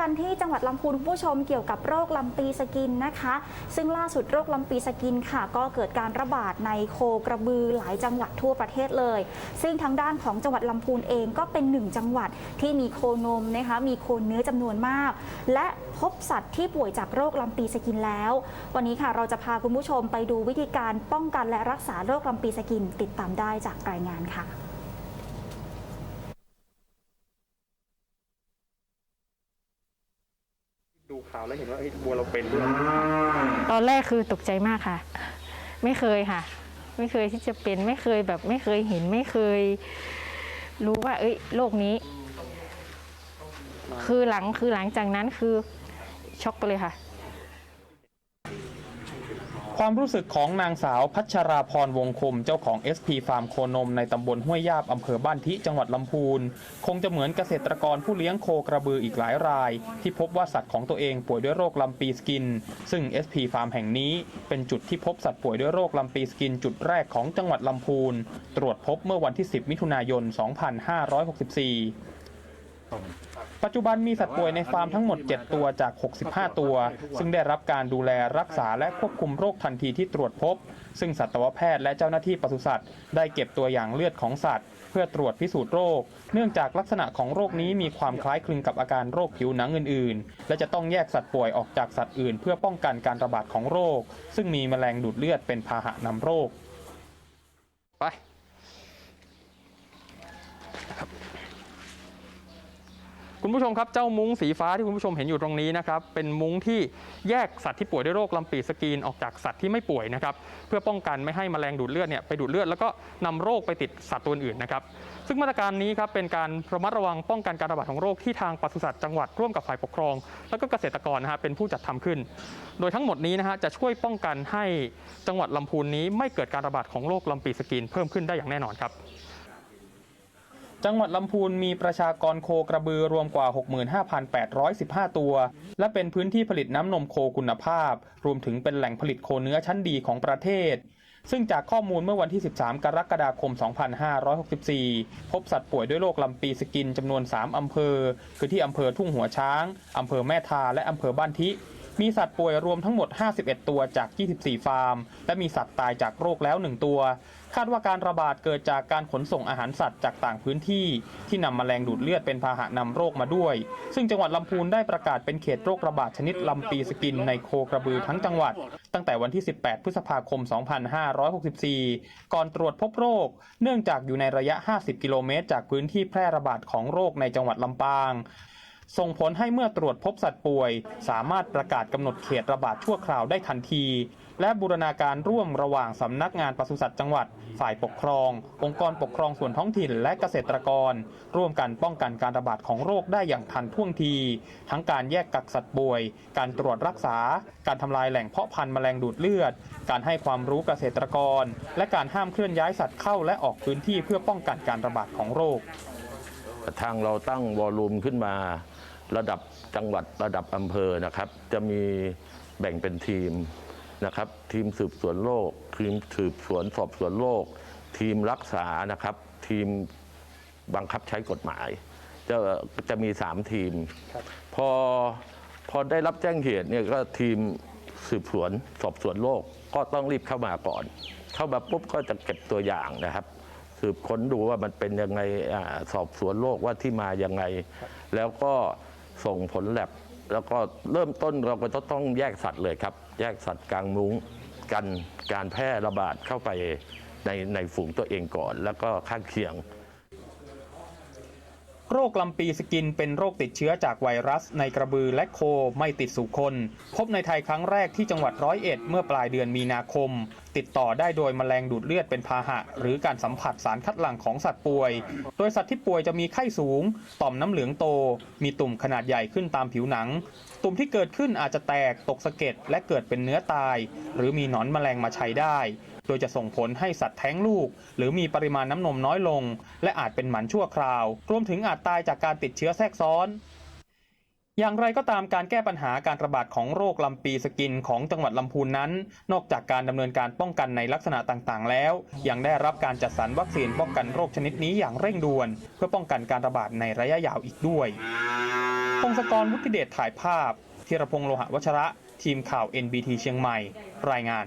กันที่จังหวัดลำพูนคุณผู้ชมเกี่ยวกับโรคลำปีสกินนะคะ ซึ่งล่าสุดโรคลำปีสกินค่ะ ก็เกิดการระบาดในโคกระบือหลายจังหวัดทั่วประเทศเลย ซึ่งทางด้านของจังหวัดลำพูนเองก็เป็นหนึ่งจังหวัดที่มีโคนมนะคะมีโคนเนื้อจำนวนมาก และพบสัตว์ที่ป่วยจากโรคลำปีสกินแล้ว วันนี้ค่ะเราจะพาคุณผู้ชมไปดูวิธีการป้องกันและรักษาโรคลำปีสกินติดตามได้จากรายงานค่ะ ดูข่าวแล้วเห็นว่าเฮ้ยบัวเราเป็นด้วยตอนแรกคือตกใจมากค่ะ ไม่เคยค่ะ ไม่เคยที่จะเป็นไม่เคยแบบไม่เคยเห็นไม่เคย รู้ว่า เอ้ยโรคนี้ คือหลังคือหลังจากนั้นคือช็อกไปเลยค่ะ ความรู้สึกของนางสาวพัชราพรวงคมเจ้าของ SP ฟาร์มโคนมในตำบลห้วยยาบอำเภอบ้านทิจังหวัดลำพูน คงจะเหมือนเกษตรกรผู้เลี้ยงโคกระบืออีกหลายราย ที่พบว่าสัตว์ของตัวเองป่วยด้วยโรคลำปีสกิน ซึ่ง SP ฟาร์มแห่งนี้เป็นจุดที่พบสัตว์ป่วยด้วยโรคลำปีสกิน จุดแรกของจังหวัดลำพูน ตรวจพบเมื่อวันที่ 10 มิถุนายน 2564 ปัจจุบันมีสัตว์ป่วยในฟาร์มทั้งหมด 7 ตัวจาก 65 ตัว ซึ่งได้รับการดูแลรักษาและควบคุมโรคทันทีที่ตรวจพบ ซึ่งสัตวแพทย์และเจ้าหน้าที่ปศุสัตว์ได้เก็บตัวอย่างเลือดของสัตว์ เพื่อตรวจพิสูจน์โรค เนื่องจากลักษณะของโรคนี้มีความคล้ายคลึงกับอาการโรคผิวหนังอื่น ๆ และจะต้องแยกสัตว์ป่วยออกจากสัตว์อื่น เพื่อป้องกันการระบาดของโรค ซึ่งมีแมลงดูดเลือดเป็นพาหะนำโรค ไป คุณผู้ชมครับเจ้ามุ้งสีฟ้าที่คุณผู้ชมเห็นอยู่ตรงนี้นะครับเป็นมุ้งที่แยกสัตว์ที่ป่วยด้วยโรคลำปีสกรีนออกจากสัตว์ที่ไม่ป่วยนะครับเพื่อป้องกันไม่ให้แมลงดูดเลือดเนี่ยไปดูดเลือดแล้วก็นำโรคไปติดสัตว์ตัวอื่นนะครับซึ่งมาตรการนี้ครับเป็นการระมัดระวังป้องกันการระบาดของโรคที่ทางปศุสัตว์จังหวัดร่วมกับฝ่ายปกครอง แล้วก็เกษตรกรนะฮะเป็นผู้จัดทำขึ้น โดยทั้งหมดนี้นะฮะจะช่วยป้องกันให้จังหวัดลำพูนนี้ไม่เกิดการระบาดของโรคลำปีสกรีนเพิ่มขึ้นได้อย่างแน่นอนครับ จังหวัดลำพูนมีประชากรโคกระบือรวมกว่า 65,815 ตัว และเป็นพื้นที่ผลิตน้ำนมโคคุณภาพ รวมถึงเป็นแหล่งผลิตโคเนื้อชั้นดีของประเทศ ซึ่งจากข้อมูลเมื่อวันที่ 13 กรกฎาคม 2564 พบสัตว์ป่วยด้วยโรคลำปีสกินจำนวน 3 อำเภอ คือที่อำเภอทุ่งหัวช้าง อำเภอแม่ทา และอำเภอบ้านทิ มีสัตว์ป่วยรวมทั้งหมด 51 ตัวจาก 24 ฟาร์ม และมีสัตว์ตายจากโรคแล้ว 1 ตัว คาดว่าการระบาดเกิดจากการขนส่งอาหารสัตว์จากต่างพื้นที่ ที่นำแมลงดูดเลือดเป็นพาหะนำโรคมาด้วย ซึ่งจังหวัดลำพูนได้ประกาศเป็นเขตโรคระบาดชนิดลำปีสกินในโคกระบือทั้งจังหวัด ตั้งแต่วันที่ 18 พฤษภาคม 2564 ก่อนตรวจพบโรค เนื่องจากอยู่ในระยะ 50 กิโลเมตร จากพื้นที่แพร่ระบาดของโรคในจังหวัดลำปาง ส่งผลให้เมื่อตรวจพบสัตว์ป่วย สามารถประกาศกำหนดเขตระบาดชั่วคราวได้ทันที และบูรณาการร่วมระหว่างสำนักงานปศุสัตว์จังหวัด ฝ่ายปกครอง องค์กรปกครองส่วนท้องถิ่นและเกษตรกร ร่วมกันป้องกันการระบาดของโรคได้อย่างทันท่วงที ทั้งการแยกกักสัตว์ป่วย การตรวจรักษา การทำลายแหล่งเพาะพันธุ์แมลงดูดเลือด การให้ความรู้เกษตรกร และการห้ามเคลื่อนย้ายสัตว์เข้าและออกพื้นที่เพื่อป้องกันการระบาดของโรค ทางเราตั้งวอลลุ่มขึ้นมา ระดับจังหวัดระดับอำเภอนะครับ จะมีแบ่งเป็นทีมนะครับ ทีมสืบสวนโรคทีมสืบสวนสอบสวนโรคทีมรักษานะครับ ทีมบังคับใช้กฎหมาย จะจะมีสามทีม พอพอได้รับแจ้งเหตุเนี่ยก็ทีมสืบสวนสอบสวนโรคก็ต้องรีบเข้ามาก่อน เข้ามาปุ๊บก็จะเก็บตัวอย่างนะครับ สืบค้นดูว่ามันเป็นยังไงอาสอบสวนโรคว่าที่มายังไง แล้วก็ ส่งผลแลบแล้วก็เริ่มต้นเราก็จะต้องแยกสัตว์เลยครับ แยกสัตว์กลางมุ้งกันการแพร่ระบาดเข้าไปในในฝูงตัวเองก่อน แล้วก็ข้างเคียง โรคลำปีสกินเป็นโรคติดเชื้อจากไวรัสในกระบือและโคไม่ติดสู่คน พบในไทยครั้งแรกที่จังหวัดร้อยเอ็ดเมื่อปลายเดือนมีนาคม ติดต่อได้โดยแมลงดูดเลือดเป็นพาหะ หรือการสัมผัสสารคัดหลั่งของสัตว์ป่วย โดยสัตว์ที่ป่วยจะมีไข้สูง ต่อมน้ำเหลืองโต มีตุ่มขนาดใหญ่ขึ้นตามผิวหนัง ตุ่มที่เกิดขึ้นอาจจะแตกตกสะเก็ดและเกิดเป็นเนื้อตาย หรือมีหนอนแมลงมาใช้ได้ ดยจะส่งผลให้สัตว์แท้งลูก หรือมีปริมาณน้ำนมน้อยลง และอาจเป็นหมันชั่วคราว รวมถึงอาจตายจากการติดเชื้อแทรกซ้อนอย่างไรก็ตามการแก้ปัญหาการระบาดของโรคลำปีสกินของจังหวัดลำพูนนั้น นอกจากการดำเนินการป้องกันในลักษณะต่างๆ แล้ว ยังได้รับการจัดสรรวัคซีนป้องกันโรคชนิดนี้อย่างเร่งด่วน เพื่อป้องกันการระบาดในระยะยาวอีกด้วยพงศกรวุฒิเดชถ่ายภาพธีรพงษ์โลหะวัชระ ทีมข่าว NBT เชียงใหม่ รายงาน